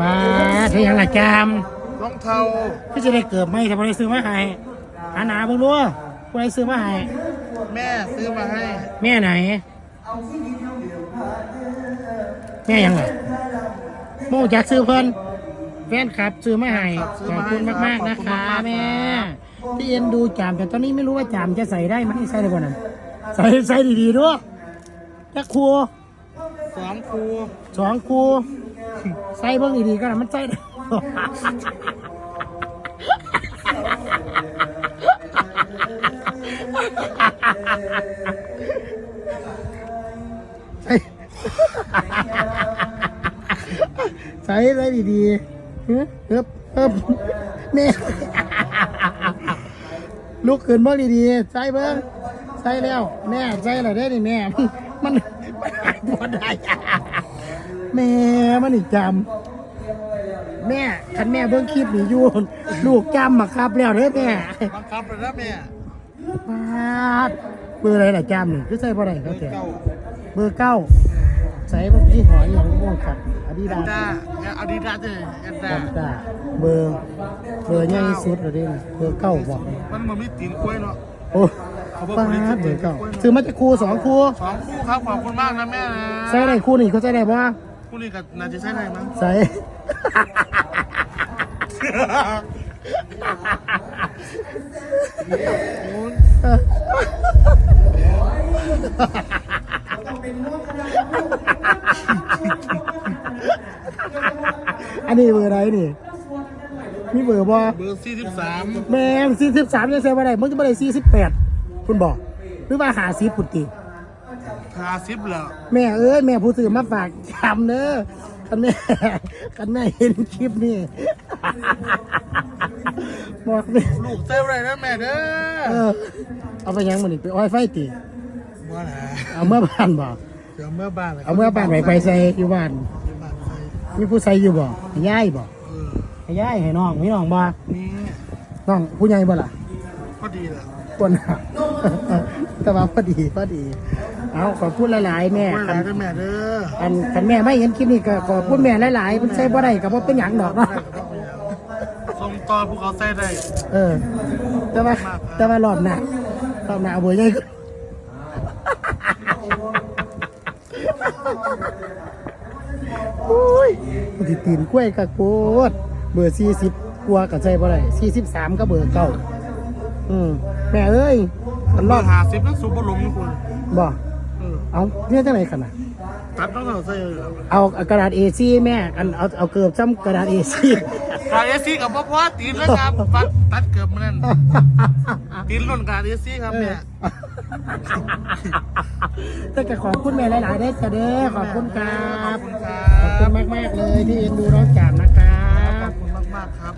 ปลาเที่ยังละจามรองเท้าพี่จะได้เกิดไหมถ้าผู้ใดซื้อมาให้หาหนาเบิ่งดูผู้ใดซื้อมาให้แม่ซื้อมาให้ แม่ไหน แม่ยังไงโมจักซื้อเพิ่นแฟนครับซื้อมาให้ขอบคุณมากๆนะคะแม่ที่เอ็นดูจามแต่ตอนนี้ไม่รู้ว่าจามจะใส่ได้ไหมใส่ได้บ่นั้นใส่ใส่ดีๆด้วยจักครูสองครูสองครู ใส่เบิ่งดีๆก็นะมันใส่ได้ ใส่ใส่ได้ดีๆเฮ้ยเฮ้ยเฮ้ยแม่ลุกขึ้นเบิ่งดีๆใส่เบิ่งใส่แล้ว แม่ใส่แล้วได้อนี่แม่ มันมันหายบ่ได้ แม่มันอีกจำแม่คันแม่เบิ่งคลิปนี่อยู่ลูกจำมาครับแล้วเด้อแม่บังคับเลยนะแม่ปาดเบอร์อะไรล่ะจำนี่คือใส่บ่ได้เบเขาอร์แต่เก้าเบอร์เก้าใส่เมื่อกี้หอยอย่างม่วงครับอาดิแอดานด้าอาดิดาเลยแอนด้าจำตาเบอร์เบอร์ใหญ่ที่สุดเลยเด้อเบอร์เก้าบอกมันมันมีตีนกล้วยเนาะโอ้ปาดเบอร์เก้าซื้อมาจากครูสองครูสองคู่ครับขอบคุณมากนะแม่นะใส่ได้ครูนี่เขาใส่ได้ปะ คู่นี้กับนาจะใช่ไหมมั้งใส่โอ้ยอันนี้เบอร์อะไรนี่ มีเบอร์บ่เบอร์สี่สิบสามแม่งสี่สิบสามยังใส่บ่ได้มึงจะบ่ได้สี่สิบแปดคุณบอกหรือว่าหาสีปุตติ หาซิปเหรอแม่เอ้ยแม่ผู้สื่อมาฝากจำเด้อคันแม่คันแม่เห็นคลิปนี่ บอกเลยลูกเซฟอะไรนะแม่เด้เอออเอาไปยังมันนี่ไปอ้อยไฟตีว่าไหนเอาเมื่อบ้านบ่เดี๋ยวเมื่อบ้านเอาเมื่อบ้านไปไปใส่อยู่บ้านบ้านใส่มีผู้ใส่อยู่บ่ให้ย้ายบ่เออให้ย้ายให้น้องมีน้องบ่นี่น้องผู้ใหญ่บ่ล่ะพอดีแหละ คนน่ะแต่ว่าพอดีพอดี เอาขอบคุณหลายๆแม่ว่าไหนคันนะแม่เด้ออันคันแม่ไม่เห็นคลิปนี้ก็ขอบคุณแม่หลายๆมันใส่บ่ได้ก็บ่เป็นหยังดอกเนาะส่งต่อภูเขาใส่ได้เออ แต่ว่าแต่ว่ารอบหน้ารอบหน้าเอาเบอร์ใหญ่ขึ้นโอ้ยมันสิตีนกล้วยกะโกดเบอร์40กว่าก็ใส่บ่ได้43ก็เบอร์เก่าอืมแม่เอ้ยมันรรออดดหาซิปแล้วสูบบอลลมนะคุณบ่ เออเอาเนี่ยจังไหนขนาดตัดต้องเอาใส่เลยเอากระดาษ A4 แม่กันเอาเอาเกือบซ้ำกระดาษ A4 กาเอซีกับพ่อพ่อตีนแล้วครับตัดตัดเกือบมันนั่นตีนล่นกาเอซีครับแม่แต่ก็ขอบคุณแม่หลายๆได้อจ้ะเด้อขอบคุณครัขอบบคุณครัขอบคุณบมากๆเลยที่เอ็นดูน้องจามนะครับขอบคุณมากๆครับ